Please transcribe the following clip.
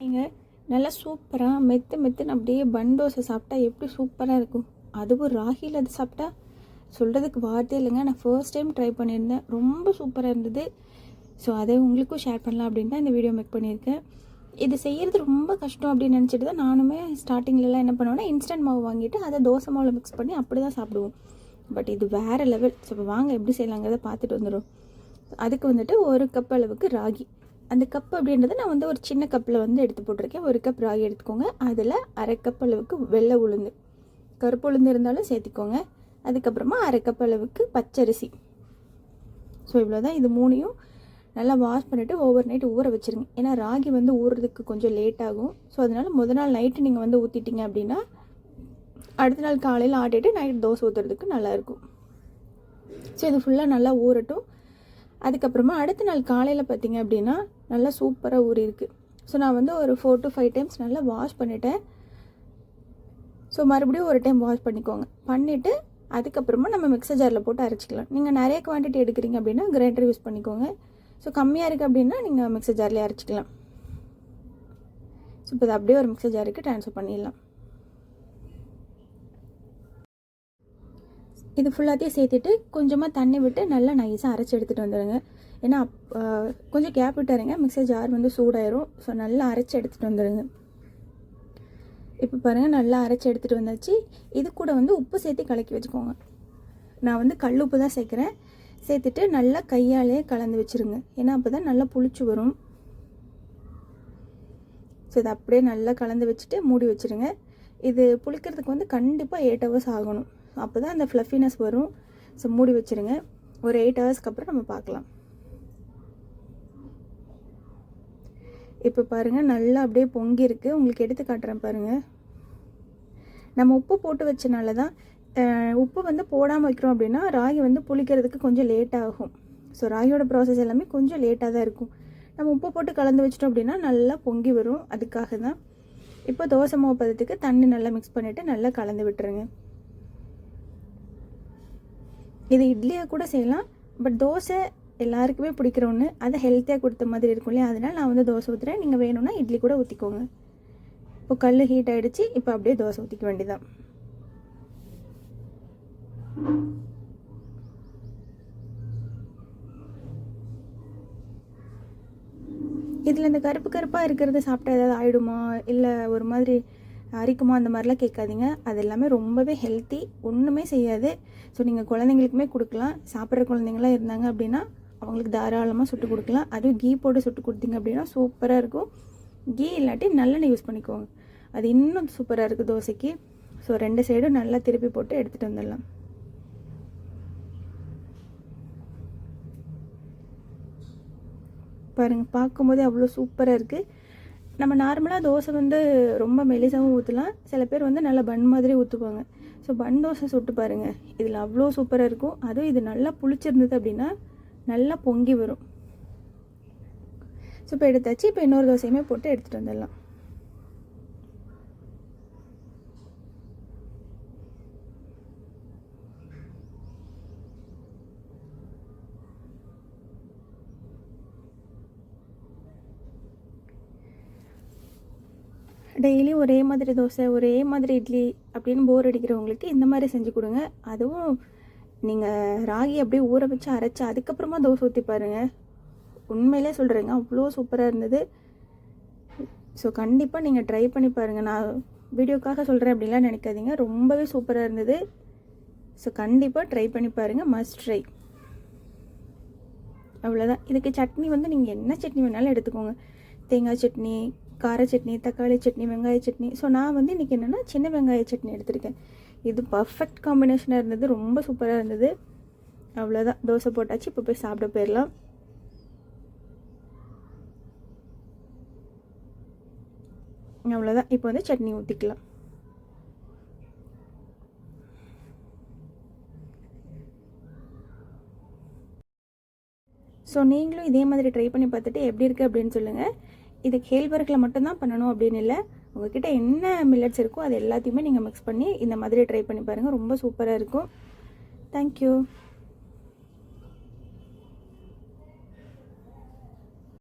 நீங்கள் நல்லா சூப்பராக மெத்து மெத்துன்னு அப்படியே பன் தோசை சாப்பிட்டா எப்படி சூப்பராக இருக்கும்? அதுவும் ராகியில் அது சாப்பிட்டா சொல்கிறதுக்கு வார்த்தையே இல்லைங்க. நான் ஃபர்ஸ்ட் டைம் ட்ரை பண்ணியிருந்தேன். ரொம்ப சூப்பராக இருந்தது. ஸோ அதை உங்களுக்கும் ஷேர் பண்ணலாம் அப்படின்னு தான் இந்த வீடியோ மேக் பண்ணியிருக்கேன். இது செய்கிறது ரொம்ப கஷ்டம் அப்படின்னு நினச்சிட்டு தான் நானுமே ஸ்டார்டிங்லலாம் என்ன பண்ணுவேன்னா இன்ஸ்டன்ட் மாவு வாங்கிட்டு அதை தோசை மாவில் மிக்ஸ் பண்ணி அப்படி தான் சாப்பிடுவோம். பட் இது வேறு லெவல் ஸோ இப்போ வாங்க எப்படி செய்யலாங்கிறத பார்த்துட்டு வந்துடும் அதுக்கு வந்துட்டு ஒரு கப் அளவுக்கு ராகி. அந்த கப் அப்படின்றது நான் வந்து ஒரு சின்ன கப்பில் வந்து எடுத்து போட்டிருக்கேன். ஒரு கப் ராகி எடுத்துக்கோங்க. அதில் அரை கப் அளவுக்கு வெள்ளை உளுந்து கருப்பு உளுந்து இருந்தாலும் சேர்த்திக்கோங்க. அதுக்கப்புறமா அரை கப் அளவுக்கு பச்சரிசி. ஸோ இவ்வளோ தான் இது மூணையும் நல்லா வாஷ் பண்ணிவிட்டு ஓவர் நைட் ஊற வச்சுருங்க. ஏன்னா ராகி வந்து ஊறுறதுக்கு கொஞ்சம் லேட் ஆகும். ஸோ அதனால் முத நாள் நைட்டு நீங்கள் வந்து ஊற்றிட்டீங்க அப்படின்னா அடுத்த நாள் காலையில் ஆட்டிட்டு நைட் தோசை ஊற்றுறதுக்கு நல்லாயிருக்கும் ஸோ இது ஃபுல்லாக நல்லா ஊறட்டும். அதுக்கப்புறமா அடுத்த நாள் காலையில் பார்த்தீங்க அப்படின்னா நல்லா சூப்பராக ஊறி இருக்குது ஸோ நான் வந்து ஒரு ஃபோர் டு ஃபைவ் டைம்ஸ் நல்லா வாஷ் பண்ணிட்டேன். ஸோ மறுபடியும் ஒரு டைம் வாஷ் பண்ணிக்கோங்க. பண்ணிவிட்டு அதுக்கப்புறமா நம்ம மிக்சர் ஜாரில் போட்டு அரைச்சிக்கலாம். நீங்கள் நிறைய குவான்டிட்டி எடுக்கிறீங்க அப்படின்னா கிரைண்டர் யூஸ் பண்ணிக்கோங்க. ஸோ கம்மியாக இருக்குது அப்படின்னா நீங்கள் மிக்சர் ஜார்லேயே அரைச்சிக்கலாம். ஸோ இப்போ இது அப்படியே ஒரு மிக்சர் ஜாருக்கு ட்ரான்ஸ்ஃபர் பண்ணிடலாம். இது ஃபுல்லாத்தையும் சேர்த்துட்டு கொஞ்சமாக தண்ணி விட்டு நல்லா நைஸாக அரைச்சி எடுத்துகிட்டு வந்துடுங்க ஏன்னா கொஞ்சம் கேப் விட்டுறங்க மிக்சர் ஜார் வந்து சூடாயிரும். ஸோ நல்லா அரைச்சி எடுத்துகிட்டு வந்துடுங்க இப்போ பாருங்கள் நல்லா அரைச்சி எடுத்துகிட்டு வந்தாச்சு. இது கூட வந்து உப்பு சேர்த்து கலக்கி வச்சுக்கோங்க. நான் வந்து கல் உப்பு தான் சேர்க்குறேன். சேர்த்துட்டு நல்லா கையாலே கலந்து வச்சுருங்க. ஏன்னா அப்போ தான் நல்லா புளிச்சு வரும். ஸோ இதை அப்படியே நல்லா கலந்து வச்சுட்டு மூடி வச்சுருங்க. இது புளிக்கிறதுக்கு வந்து கண்டிப்பாக எயிட் ஹவர்ஸ் ஆகணும். அப்போ தான் அந்த ஃப்ளஃபினஸ் வரும். ஸோ மூடி வச்சுருங்க. ஒரு எயிட் ஹவர்ஸ்க்கு அப்புறம் நம்ம பார்க்கலாம். இப்போ பாருங்கள் நல்லா அப்படியே பொங்கி இருக்குது உங்களுக்கு எடுத்து காட்டுறேன் பாருங்கள் நம்ம உப்பு போட்டு வச்சனால தான் உப்பு வந்து போடாமல் வைக்கிறோம் அப்படின்னா ராகி வந்து புளிக்கிறதுக்கு கொஞ்சம் லேட் ஆகும். ஸோ ராகியோட ப்ராசஸ் எல்லாமே கொஞ்சம் லேட்டாக தான் இருக்கும். நம்ம உப்பு போட்டு கலந்து வச்சிட்டோம் அப்படின்னா நல்லா பொங்கி வரும். அதுக்காக தான். இப்போ தோசை மாவு பதத்துக்கு தண்ணி நல்லா மிக்ஸ் பண்ணிவிட்டு நல்லா கலந்து விட்டுருங்க. இது இட்லியாக கூட செய்யலாம் பட் தோசை எல்லாருக்குமே பிடிக்கிற ஒன்று அதை ஹெல்த்தியாக கொடுத்த மாதிரி இருக்கும் இல்லையா? அதனால் நான் வந்து தோசை ஊற்றுறேன் நீங்கள் வேணும்னா இட்லி கூட ஊற்றிக்கோங்க இப்போ கல் ஹீட் ஆகிடுச்சு இப்போ அப்படியே தோசை ஊற்றிக்க வேண்டியதான் இதில் இந்த கருப்பு கருப்பாக இருக்கிறத சாப்பிட்டா ஏதாவது ஆகிடுமா இல்லை ஒரு மாதிரி அரிக்குமா அந்த மாதிரிலாம் கேட்காதீங்க. அது எல்லாமே ரொம்பவே ஹெல்த்தி ஒன்றுமே செய்யாது. ஸோ நீங்கள் குழந்தைங்களுக்குமே கொடுக்கலாம். சாப்பிட்ற குழந்தைங்களாம் இருந்தாங்க அப்படின்னா அவங்களுக்கு தாராளமாக சுட்டு கொடுக்கலாம். அதுவும் கீ போட்டு சுட்டு கொடுத்தீங்க அப்படின்னா சூப்பராக இருக்கும். கீ இல்லாட்டி நல்லெண்ணெய் யூஸ் பண்ணிக்கோங்க. அது இன்னும் சூப்பராக இருக்குது தோசைக்கு. ஸோ ரெண்டு சைடும் நல்லா திருப்பி போட்டு எடுத்துகிட்டு வந்துடலாம். பாருங்கள் பார்க்கும்போதே அவ்வளோ சூப்பராக இருக்குது நம்ம நார்மலாக தோசை வந்து ரொம்ப மெலிசாகவும் ஊற்றலாம் சில பேர் வந்து நல்லா பன் மாதிரி ஊற்றுவாங்க ஸோ பன் தோசை சுட்டு பாருங்கள் இதில் அவ்வளோ சூப்பராக இருக்கும். அதுவும் இது நல்லா புளிச்சிருந்தது அப்படின்னா நல்லா பொங்கி வரும். ஸோ இப்போ எடுத்தாச்சு. இப்போ இன்னொரு தோசையுமே போட்டு எடுத்துகிட்டு வந்துடலாம். டெய்லி ஒரே மாதிரி தோசை ஒரே மாதிரி இட்லி அப்படின்னு போர் அடிக்கிறவங்களுக்கு இந்த மாதிரி செஞ்சு கொடுங்க. அதுவும் நீங்கள் ராகி அப்படியே ஊற வச்சு அரைச்சி அதுக்கப்புறமா தோசை ஊற்றி பாருங்கள் உண்மையிலே சொல்கிறேங்க அவ்வளோ சூப்பராக இருந்தது. ஸோ கண்டிப்பாக நீங்கள் ட்ரை பண்ணி பாருங்கள் நான் வீடியோக்காக சொல்கிறேன் அப்படின்லாம் நினைக்காதீங்க ரொம்பவே சூப்பராக இருந்தது. ஸோ கண்டிப்பாக ட்ரை பண்ணி பாருங்கள் மஸ்ட் ட்ரை அவ்வளோதான் இதுக்கு சட்னி வந்து நீங்கள் என்ன சட்னி வேணாலும் எடுத்துக்கோங்க. தேங்காய் சட்னி கார சட்னி தக்காளி சட்னி வெங்காய சட்னி. ஸோ நான் வந்து இன்றைக்கி என்னென்னா சின்ன வெங்காய சட்னி எடுத்திருக்கேன். இது பர்ஃபெக்ட் காம்பினேஷனாக இருந்தது. ரொம்ப சூப்பராக இருந்தது. அவ்வளோதான் தோசை போட்டாச்சு. இப்போ போய் சாப்பிட போயிடலாம். அவ்வளோதான் இப்போ வந்து சட்னி ஊற்றிக்கலாம் ஸோ நீங்களும் இதே மாதிரி ட்ரை பண்ணி பார்த்துட்டு எப்படி இருக்குது அப்படின்னு சொல்லுங்கள் இது கேழ்வரகில் மட்டும்தான் பண்ணணும் அப்படின்னு இல்லை. உங்ககிட்ட என்ன மில்லட்ஸ் இருக்கோ அது எல்லாத்தையுமே நீங்கள் மிக்ஸ் பண்ணி இந்த மாதிரி ட்ரை பண்ணி பாருங்கள் ரொம்ப சூப்பராக இருக்கும். தேங்க்யூ